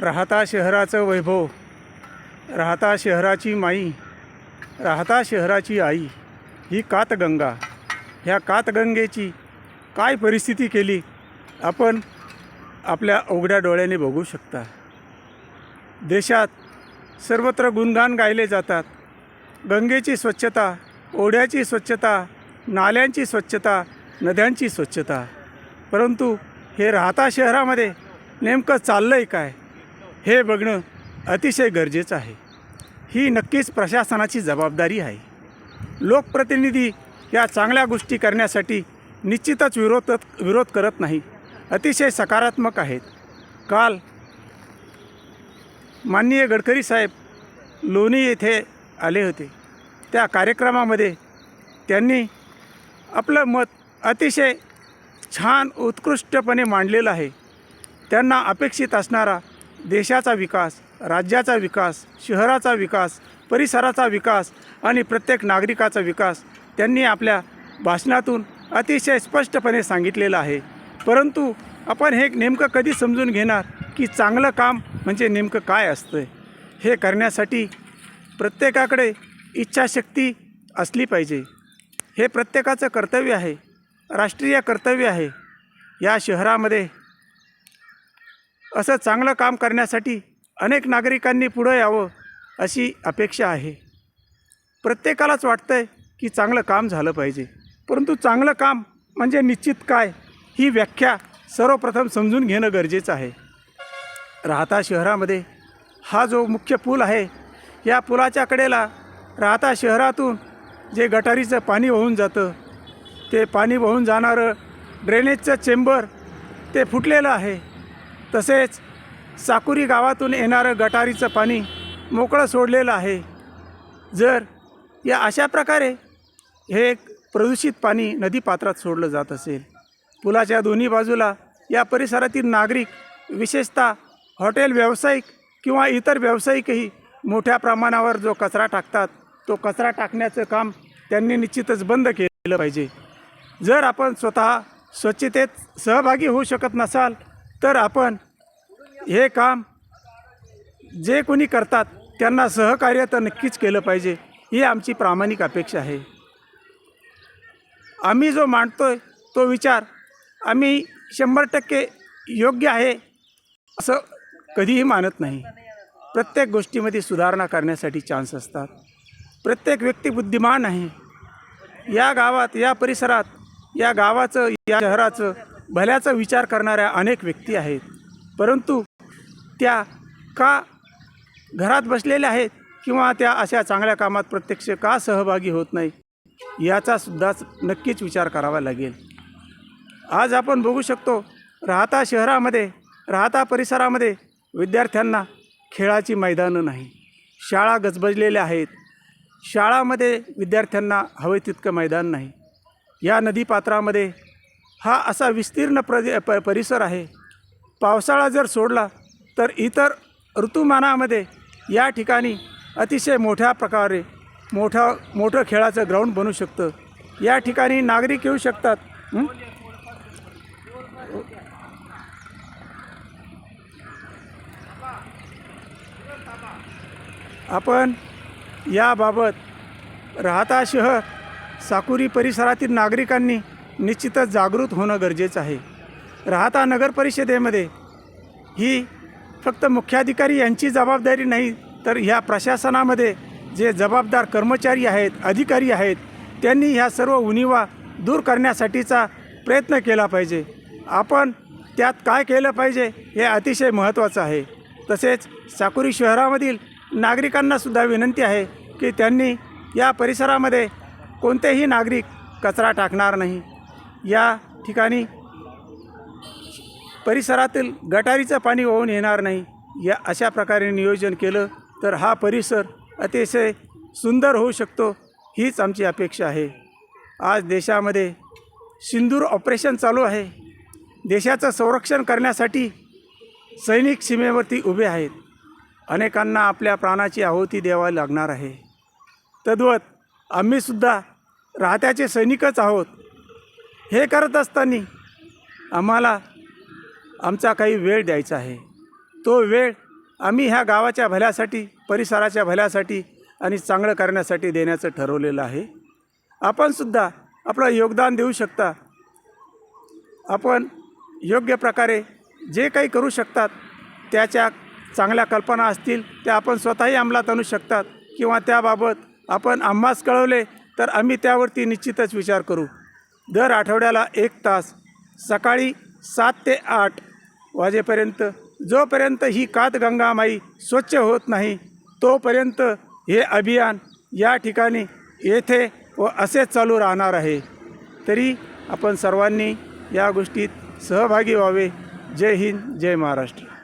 राहता शहराचं वैभव राहता शहराची माई राहता शहराची आई ही कातगंगा. ह्या कातगंगेची काय परिस्थिती केली आपण आपल्या उघड्या डोळ्याने बघू शकता. देशात सर्वत्र गुणगान गायले जातात. गंगेची स्वच्छता ओढ्याची स्वच्छता नाल्यांची स्वच्छता नद्यांची स्वच्छता. परंतु हे राहता शहरामध्ये नेमकं चाललं आहे काय? हे बघणं अतिशय गरजेचं आहे. ही नक्कीच प्रशासनाची जबाबदारी आहे. लोकप्रतिनिधी या चांगल्या गोष्टी करण्यासाठी निश्चितच विरोध विरोध करत नाही. अतिशय सकारात्मक आहेत. काल माननीय गडकरी साहेब लोणी येथे आले होते. त्या कार्यक्रमामध्ये त्यांनी आपलं मत अतिशय छान उत्कृष्टपणे मांडलेलं आहे. त्यांना अपेक्षित असणारा देशाचा विकास राज्याचा विकास शहराचा विकास परिसराचा विकास आणि प्रत्येक नागरिकाचा विकास त्यांनी आपल्या भाषणातून अतिशय स्पष्टपणे सांगितलेलं आहे. परंतु आपण हे नेमकं कधी समजून घेणार की चांगलं काम म्हणजे नेमकं काय असतं हे करण्यासाठी प्रत्येकाकडे इच्छाशक्ती असली पाहिजे. हे प्रत्येकाचं कर्तव्य आहे राष्ट्रीय कर्तव्य आहे. या शहरामध्ये असं चांगलं काम करण्यासाठी अनेक नागरिकांनी पुढं यावं अशी अपेक्षा आहे. प्रत्येकालाच वाटतं आहे की चांगलं काम झालं पाहिजे. परंतु चांगलं काम म्हणजे निश्चित काय ही व्याख्या सर्वप्रथम समजून घेणं गरजेचं आहे. राहता शहरामध्ये हा जो मुख्य पूल आहे या पुलाच्या कडेला राहता शहरातून जे गटारीचं पाणी वाहून जातं ते पाणी वाहून जाणारं ड्रेनेजचं चेंबर ते फुटलेलं आहे. तसेच साकुरी गावातून येणारं गटारीचं पाणी मोकळं सोडलेलं आहे. जर या अशा प्रकारे हे प्रदूषित पाणी नदीपात्रात सोडलं जात असेल पुलाच्या दोन्ही बाजूला या परिसरातील नागरिक विशेषतः हॉटेल व्यावसायिक किंवा इतर व्यावसायिकही मोठ्या प्रमाणावर जो कचरा टाकतात तो कचरा टाकण्याचं काम त्यांनी निश्चितच बंद केलं पाहिजे. जर आपण स्वतः स्वच्छतेत सहभागी होऊ शकत नसाल तर आपण हे काम जे कोणी करतात त्यांना सहकार्य तर नक्कीच केलं पाहिजे ही आमची प्रामाणिक अपेक्षा आहे. आम्ही जो मांडतोय तो विचार आम्ही शंभर टक्के योग्य आहे असं कधीही मानत नाही. प्रत्येक गोष्टीमध्ये सुधारणा करण्यासाठी चान्स असतात. प्रत्येक व्यक्ती बुद्धिमान आहे. या गावात या परिसरात या गावाचं या शहराचं भल्याचा विचार करणाऱ्या अनेक व्यक्ती आहेत. परंतु त्या का घरात बसलेल्या आहेत किंवा त्या अशा चांगल्या कामात प्रत्यक्ष का सहभागी होत नाही याचासुद्धा नक्कीच विचार करावा लागेल. आज आपण बघू शकतो राहता शहरामध्ये राहता परिसरामध्ये विद्यार्थ्यांना खेळाची मैदानं नाही. शाळा गजबजलेल्या आहेत. शाळामध्ये विद्यार्थ्यांना हवे तितकं मैदान नाही. या नदीपात्रामध्ये हा असा विस्तीर्ण प्रदे प परिसर आहे. पावसाळा जर सोडला तर इतर ऋतुमानामध्ये या ठिकाणी अतिशय मोठ्या प्रकारे मोठं मोठं खेळाचं ग्राउंड बनू शकतं. या ठिकाणी नागरिक येऊ शकतात. आपण याबाबत राहता शहर साकुरी परिसरातील नागरिकांनी निश्चितच जागृत होणं गरजेचं आहे. राहता नगरपरिषदेमध्ये ही फक्त मुख्याधिकारी यांची जबाबदारी नाही तर ह्या प्रशासनामध्ये जे जबाबदार कर्मचारी आहेत अधिकारी आहेत त्यांनी ह्या सर्व उणीवा दूर करण्यासाठीचा प्रयत्न केला पाहिजे. आपण त्यात काय केलं पाहिजे हे अतिशय महत्त्वाचं आहे. तसेच साकुरी शहरामधील नागरिकांनासुद्धा विनंती आहे की त्यांनी या परिसरामध्ये कोणतेही नागरिक कचरा टाकणार नाही. या ठिकाणी परिसरातील गटारीचं पाणी वाहून येणार नाही. या अशा प्रकारे नियोजन केलं तर हा परिसर अतिशय सुंदर होऊ शकतो हीच आमची अपेक्षा आहे. आज देशामध्ये सिंदूर ऑपरेशन चालू आहे. देशाचं संरक्षण करण्यासाठी सैनिक सीमेवरती उभे आहेत. अनेकांना आपल्या प्राणाची आहुती द्यावी लागणार आहे. तद्वत आम्हीसुद्धा राहत्याचे सैनिकच आहोत. हे करत असताना आम्हाला आमचा काही वेळ द्यायचा आहे. तो वेळ आम्ही ह्या गावाच्या भल्यासाठी परिसराच्या भल्यासाठी आणि चांगलं करण्यासाठी देण्याचं ठरवलेलं आहे. आपणसुद्धा आपलं योगदान देऊ शकता. आपण योग्य प्रकारे जे काही करू शकतात त्याच्या चांगल्या कल्पना असतील त्या आपण स्वतःही अंमलात आणू शकतात किंवा त्याबाबत आपण आम्हास कळवले तर आम्ही त्यावरती निश्चितच विचार करू. दर आठवड्याला एक तास सकाळी सात ते आठ वाजेपर्यंत. जोपर्यंत ही कातगंगा माई स्वच्छ होत नाही तोपर्यंत हे अभियान या ठिकाणी येथे व असेच चालू राहणार आहे. तरी आपण सर्वांनी या गोष्टीत सहभागी व्हावे. जय हिंद जय महाराष्ट्र.